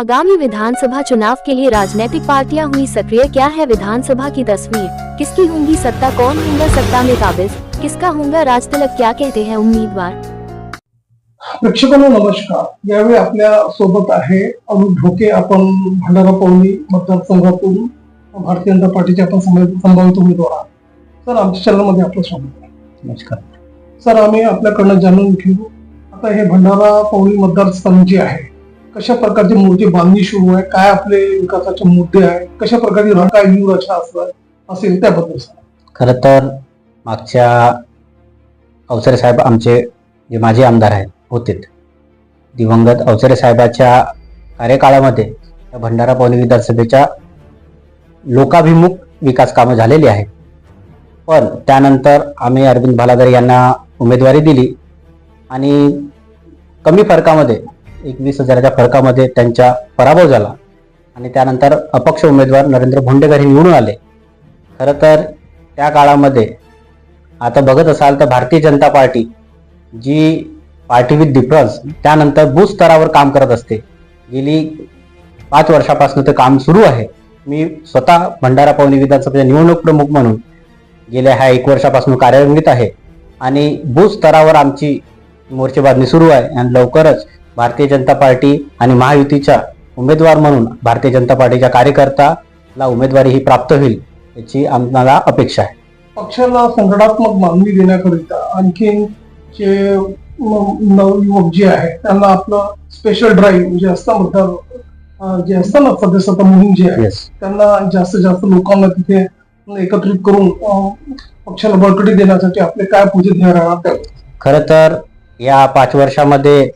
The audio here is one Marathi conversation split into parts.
आगामी विधानसभा चुनाव के लिए राजनीतिक पार्टियाँ हुई सक्रिय क्या है विधानसभा की तस्वीर? किसकी होंगी सत्ता? कौन होगा सत्ता में काबिज? किसका होगा राज तिलक क्या कहते हैं उम्मीदवार? प्रेक्षकांनो नमस्कार। यावेळी आपल्या सोबत आहे ढोके. आपण भंडारा पवनी मतदारसंघातून भारतीय जनता पार्टीचे आपण संभावित संभावित उमेदवार आहात. सर आमच्या चॅनलमध्ये आपलं स्वागत आहे. नमस्कार. सर आम्ही आपल्याकडनं जाणून घेऊ. आता हे भंडारा पवनी मतदारसंघ जे आहे कशा प्रकारचे मूर्ती बांधणी सुरू आहे? काय आपले विकासाचे मुद्दे आहे? कशा प्रकारची रण- काय असणार असेल त्याबद्दल सांगा. खरं तर मागच्या अवसरे साहेब आमचे जे माजी आमदार आहेत होते दिवंगत अवसरे साहेबाच्या कार्यकाळामध्ये भंडारा पवनी विधानसभेच्या लोकाभिमुख विकास कामं झालेली आहेत. पण त्यानंतर आम्ही अरविंद भालादर यांना उमेदवारी दिली आणि कमी फरकामध्ये एकवीस हजाराच्या फरकामध्ये त्यांचा पराभव झाला. आणि त्यानंतर अपक्ष उमेदवार नरेंद्र भोंडेकर हे निवडून आले. खरं तर त्या काळामध्ये आता बघत असाल तर भारतीय जनता पार्टी जी पार्टी विथ डिफरन्स त्यानंतर बूथ स्तरावर काम करत असते. गेली पाच वर्षापासून ते काम सुरू आहे. मी स्वतः भंडारा पवनी विधानसभेचा निवडणूक प्रमुख म्हणून गेल्या ह्या एक वर्षापासून कार्यान्वित आहे. आणि बूथ स्तरावर आमची मोर्चेबांधणी सुरू आहे. आणि लवकरच भारतीय जनता पार्टी आणि महायुतीच्या उमेदवार म्हणून भारतीय जनता पार्टीच्या कार्यकर्त्याला उमेदवारी ही प्राप्त होईल याची आम्हाला अपेक्षा आहे. पक्षाला संघटनात्मक मागणी देण्याकरिता आणखीन जे नवयुवक जे आहेत त्यांना आपलं स्पेशल ड्राईव्ह जे असतं मतदार जे असतं ना सदस्यता मोहीम जी आहे त्यांना जास्तीत जास्त लोकांना तिथे एकत्रित करून पक्षाला बळकटी देण्यासाठी आपले काय पूजे राहणार खरं तर या पाच वर्षामध्ये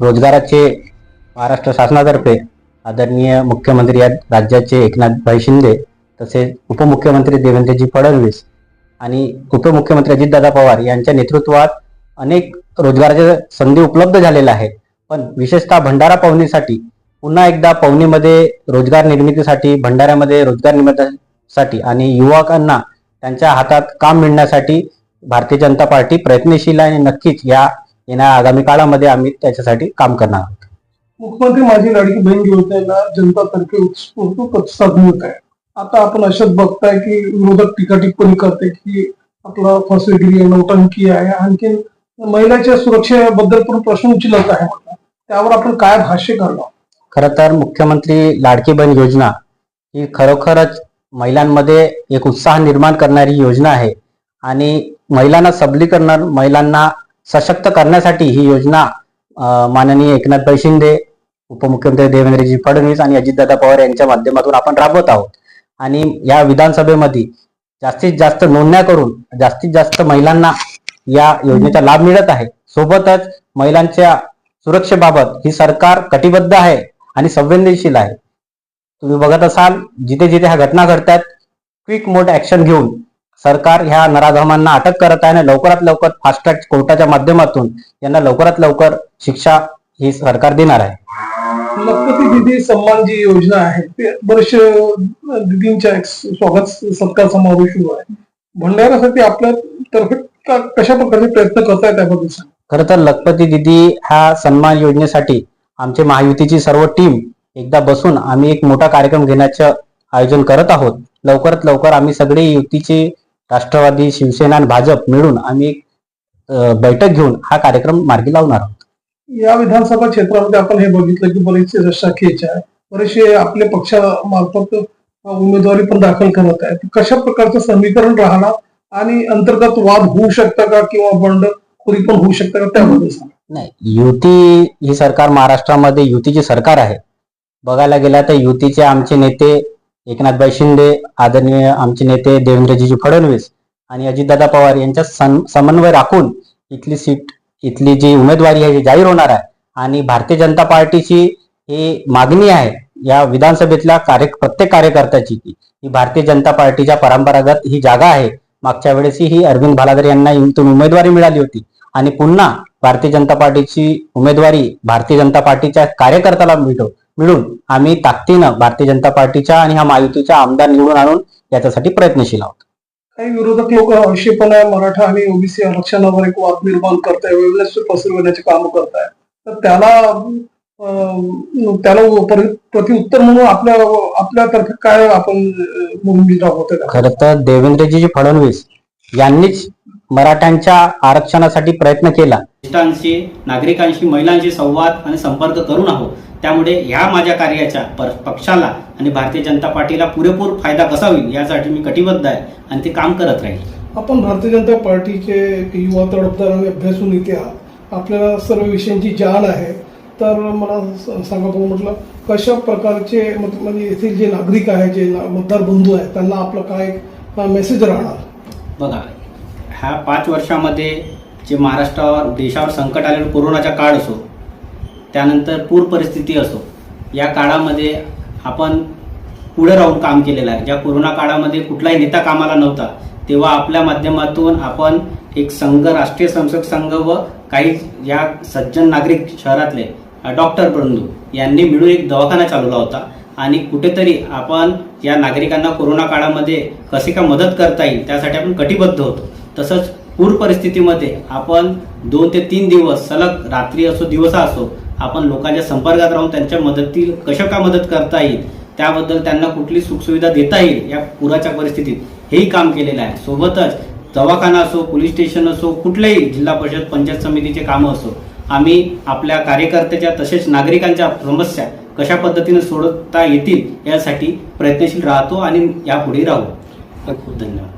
रोजगाराचे महाराष्ट्र शासनातर्फे आदरणीय मुख्यमंत्री या राज्याचे एकनाथभाई शिंदे तसेच उपमुख्यमंत्री देवेंद्रजी फडणवीस आणि उपमुख्यमंत्री अजितदादा पवार यांच्या नेतृत्वात अनेक रोजगाराच्या संधी उपलब्ध झालेल्या आहेत. पण विशेषतः भंडारा पवनीसाठी पुन्हा एकदा पवनीमध्ये रोजगार निर्मितीसाठी भंडाऱ्यामध्ये रोजगार निर्मितीसाठी आणि युवकांना त्यांच्या हातात काम मिळण्यासाठी भारतीय जनता पार्टी प्रयत्नशील आहे आणि नक्कीच या येणाऱ्या आगामी काळामध्ये आम्ही त्याच्यासाठी काम करणार आहोत. मुख्यमंत्री माझी लाडकी बहीण योजनेला जनतातर्फे उत्स्फूर्त प्रतिसाद मिळत आहे. आता आपण अशाच बघताय की विरोधक टीका टिप्पणी करते की आपला फसवेगिरी आहे नौटंकी आहे आणखीन महिलाच्या सुरक्षेबद्दल पण प्रश्न उचलत आहे त्यावर आपण काय भाष्य करणार? खरं तर मुख्यमंत्री लाडकी बहीण योजना ही खरोखरच महिलांमध्ये एक उत्साह निर्माण करणारी योजना आहे. आणि महिलांना सबलीकरण महिलांना सशक्त करण्यासाठी ही योजना माननीय एकनाथभाई शिंदे उपमुख्यमंत्री देवेंद्रजी फडणवीस आणि अजितदादा पवार यांच्या माध्यमातून आपण राबवत आहोत. आणि या विधानसभेमध्ये जास्तीत जास्त नोंदण्या करून जास्तीत जास्त महिलांना या योजनेचा लाभ मिळत आहे. सोबतच महिलांच्या सुरक्षेबाबत ही सरकार कटिबद्ध आहे आणि संवेदनशील आहे. तुम्ही बघत असाल जिथे जिथे ह्या घटना घडतात क्विक मोड ऍक्शन घेऊन सरकार ह्या नराधमांना अटक करत आहे आणि लवकरात लवकर फास्ट ट्रॅक कोर्टाच्या माध्यमातून यांना लवकरात लवकर शिक्षा ही सरकार देणार आहे. लखपती दिदी सन्मान जी योजना आहे ते बरेचसे दिदींच्या स्वागत सत्कार समारोह सुरू आहे. भंडाऱ्यासाठी आपल्या तर्फे कशा प्रकारचे प्रयत्न करताय त्याबद्दल खरं तर लखपती दिदी ह्या सन्मान योजनेसाठी आमचे महायुतीची सर्व टीम एकदा बसून आम्ही एक मोठा कार्यक्रम घेण्याचं आयोजन करत आहोत. लवकरात लवकर आम्ही सगळे युतीचे राष्ट्रवादी शिवसेना आणि भाजप मिळून आम्ही एक बैठक घेऊन हा कार्यक्रम मार्गी लावणार आहोत. या विधानसभा क्षेत्रामध्ये आपण हे बघितलं की बरेचसे रशाखेचे आहे बरेचसे आपल्या पक्षामार्फत उमेदवारी पण दाखल करत आहेत. कशा प्रकारचं समीकरण राहणार आणि अंतर्गत वाद होऊ शकता का किंवा बंडखोरी पण होऊ शकता का त्याबद्दल नाही युती ही सरकार महाराष्ट्रामध्ये युतीची सरकार आहे. बघायला गेला तर युतीचे आमचे नेते एकनाथभाई शिंदे आदरणीय आमचे नेते देवेंद्रजी फडणवीस आणि अजितदादा पवार यांच्या सम- समन्वय राखून इथली सीट इथली जी उमेदवारी आहे जी जाहीर होणार आहे आणि भारतीय जनता पार्टीची ही मागणी आहे या विधानसभेतल्या कार्य प्रत्येक कार्यकर्त्याची की ही भारतीय जनता पार्टीच्या परंपरागत ही जागा आहे. मागच्या वेळेसही ही अरविंद भालादर यांना इथून उमेदवारी मिळाली होती आणि पुन्हा भारतीय जनता पार्टीची उमेदवारी भारतीय जनता पार्टीच्या कार्यकर्त्याला मिळतो मिळून आम्ही ताकदीनं भारतीय जनता पार्टीच्या आणि ह्या महायुतीच्या आमदार निवडून आणून याच्यासाठी प्रयत्नशील आहोत काही विरोधक लोक अवश्यपणे मराठा आणि ओबीसी आरक्षणावर एक वाद निर्माण करताय वेगळेच पसरवण्याचे काम करताय तर त्याला त्याला पर- प्रत्युत्तर म्हणून आपल्या आपल्यातर्फे काय आपण मोहीम राबवतोय? खरं तर देवेंद्रजी फडणवीस यांनीच मराठ्यांच्या आरक्षणासाठी प्रयत्न केला. ज्येष्ठांशी नागरिकांशी महिलांशी संवाद आणि संपर्क करून आहोत. त्यामुळे ह्या माझ्या कार्याच्या पर- पक्षाला आणि भारतीय जनता पार्टीला पुरेपूर फायदा कसा होईल यासाठी मी कटिबद्ध आहे आणि ते काम करत राहील. आपण भारतीय जनता पार्टीचे युवा तडफदार आणि अभ्यासू नेते आहात. आपल्याला सर्व विषयांची जाण आहे. तर मला सांगा बघू म्हटलं कशा प्रकारचे मत- म्हणजे येथील जे नागरिक आहेत जे मतदार बंधू आहेत त्यांना आपलं काय मेसेज राहणार? बघा ह्या पाच वर्षामध्ये जे महाराष्ट्रावर देशावर संकट आलेलं कोरोनाचा काळ असो त्यानंतर पूर परिस्थिती असो या काळामध्ये आपण पुढे राहून काम केलेलं आहे. ज्या कोरोना काळामध्ये कुठलाही नेता कामाला नव्हता तेव्हा आपल्या माध्यमातून आपण एक संघ राष्ट्रीय संसद संघ व काही या सज्जन नागरिक शहरातले डॉक्टर बंधू यांनी मिळून एक दवाखाना चालवला होता. आणि कुठेतरी आपण या नागरिकांना कोरोना काळामध्ये कसे का मदत करता येईल त्यासाठी आपण कटिबद्ध होतो. तसंच पूर परिस्थितीमध्ये आपण दोन ते तीन दिवस सलग रात्री असो दिवसा असो आपण लोकांच्या संपर्कात राहून त्यांच्या मदतील कशा का मदत करता येईल त्याबद्दल त्यांना कुठली सुखसुविधा देता येईल या पुराच्या परिस्थितीत हेही काम केलेलं आहे. सोबतच दवाखाना असो पोलीस स्टेशन असो कुठल्याही जिल्हा परिषद पंचायत समितीचे कामं असो आम्ही आपल्या कार्यकर्त्याच्या तसेच नागरिकांच्या समस्या कशा पद्धतीने सोडवता येतील यासाठी प्रयत्नशील राहतो आणि यापुढे राहू. खूप खूप धन्यवाद.